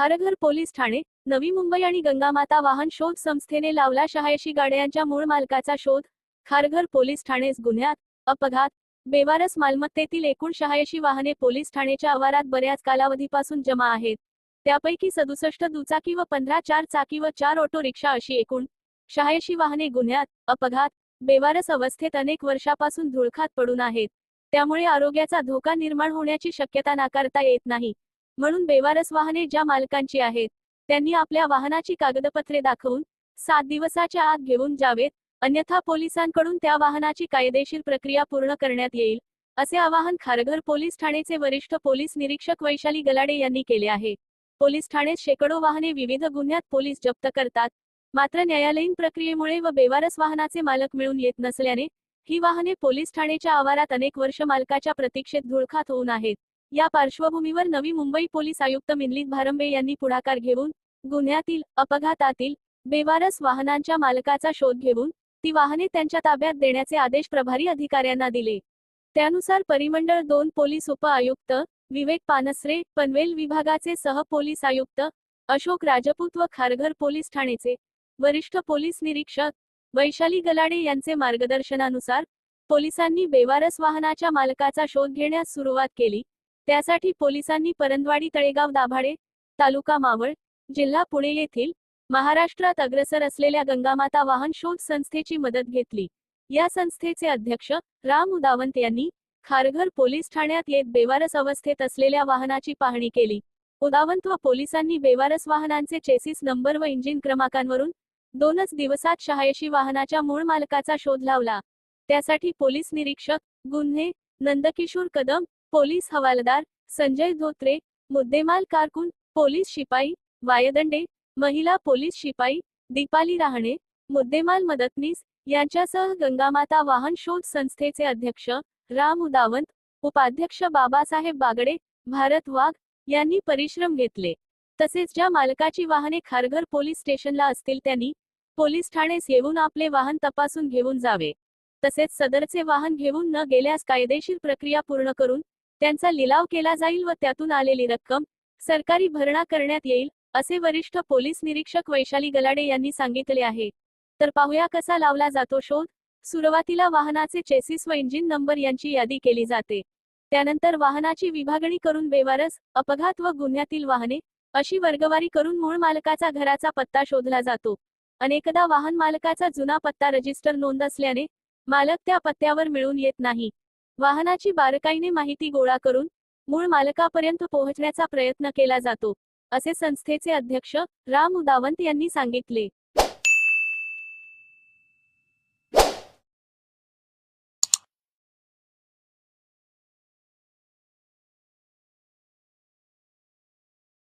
Kharghar police Thane Navi Mumbai आणि गंगामाता वाहन शोध संस्थेने लावला शहाऐंशी गाड्यांच्या मूळ मालकाचा शोध खारघर पोलीस ठाणेस गुन्ह्यात अपघात बेवारस मालमत्तेतील एकूण शहाऐंशी वाहने पोलीस ठाणेच्या आवारात बऱ्याच कालावधीपासून जमा आहेत. त्यापैकी सदुसष्ट दुचाकी व पंधरा चार चाकी व चार ऑटो रिक्षा अशी एकूण शहाऐंशी वाहने गुन्ह्यात अपघात बेवारस अवस्थेत अनेक वर्षापासून धुळखात पडून आहेत. त्यामुळे आरोग्याचा धोका निर्माण होण्याची शक्यता नाकारता येत नाही. म्हणून बेवारस वाहने ज्या मालकांची आहेत त्यांनी आपल्या वाहनाची कागदपत्रे दाखवून सात दिवसाच्या आत घेऊन जावेत अन्यथा पोलिसांकडून त्या वाहनाची कायदेशीर प्रक्रिया पूर्ण करण्यात येईल असे आवाहन खारघर पोलीस ठाणेचे वरिष्ठ पोलीस निरीक्षक वैशाली गलाडे यांनी केले आहे. पोलीस ठाण्यात शेकडो वाहने विविध गुन्ह्यात पोलीस जप्त करतात. मात्र न्यायालयीन प्रक्रियेमुळे व बेवारस वाहनाचे मालक मिळून येत नसल्याने ही वाहने पोलीस ठाणेच्या आवारात अनेक वर्ष मालकाच्या प्रतीक्षेत धुळखात होऊन आहेत. या पार्श्वभूमीवर नवी मुंबई पोलीस आयुक्त मिनलित भारंबे यांनी पुढाकार घेऊन गुन्ह्यातील अपघातातील बेवारस वाहनांच्या मालकाचा शोध घेऊन ती वाहने त्यांच्या ताब्यात देण्याचे आदेश प्रभारी अधिकाऱ्यांना दिले. त्यानुसार परिमंडळ दोन पोलीस उप आयुक्त विवेक पानसरे पनवेल विभागाचे सह पोलीस आयुक्त अशोक राजपूत व खारघर पोलीस ठाणेचे वरिष्ठ पोलीस निरीक्षक वैशाली गलाडे यांचे मार्गदर्शनानुसार पोलिसांनी बेवारस वाहनाच्या मालकाचा शोध घेण्यास सुरुवात केली. त्यासाठी पोलिसांनी परंदवाडी तळेगाव दाभाडे तालुका मावळ जिल्हा पुणे येथील महाराष्ट्रात अग्रसर असलेल्या गंगामाता वाहन शोध संस्थेची मदत घेतली. या संस्थेचे अध्यक्ष राम उदावंत यांनी खारघर पोलीस ठाण्यात येत बेवारस अवस्थेत असलेल्या वाहनाची पाहणी केली. उदावंत व पोलिसांनी बेवारस वाहनांचे चेसिस नंबर व इंजिन क्रमांकांवरून दोनच दिवसात शहाऐंशी वाहनाच्या मूळ मालकाचा शोध लावला. त्यासाठी पोलीस निरीक्षक गुन्हे नंदकिशोर कदम पोलीस हवालदार संजय धोत्रे मुद्देमाल कारकून पोलीस शिपाई वायदंडे महिला पोलीस शिपाई दीपाली राहणे मुद्देमाल मदतनीस यांच्यासह गंगामाता वाहन शोध संस्थेचे अध्यक्ष राम उदावंत उपाध्यक्ष बाबासाहेब बागडे भारत वाघ यांनी परिश्रम घेतले. तसेच ज्या मालकाची वाहने खारघर पोलीस स्टेशनला असतील त्यांनी पोलीस ठाणेस येऊन आपले वाहन तपासून घेऊन जावे. तसेच सदरचे वाहन घेऊन न गेल्यास कायदेशीर प्रक्रिया पूर्ण करून त्यांचा लिलाव केला जाईल व त्यातून आलेली रक्कम सरकारी भरणा करण्यात येईल असे वरिष्ठ पोलीस निरीक्षक वैशाली गलाडे यांनी सांगितले आहे. तर पाहूया कसा लावला जातो शोध. सुरुवातीला वाहनाचे चेसिस व इंजिन नंबर यांची यादी केली जाते. त्यानंतर वाहनाची विभागणी करून बेवारस अपघात व गुन्ह्यातील वाहने अशी वर्गवारी करून मूळ मालकाचा घराचा पत्ता शोधला जातो. अनेकदा वाहन मालकाचा जुना पत्ता रजिस्टर नोंद असल्याने मालक त्या पत्त्यावर मिळून येत नाही. वाहनाची बारकाईने माहिती गोळा करून मूळ मालकापर्यंत पोहोचण्याचा प्रयत्न केला जातो असे संस्थेचे अध्यक्ष राम उदावंत यांनी सांगितले.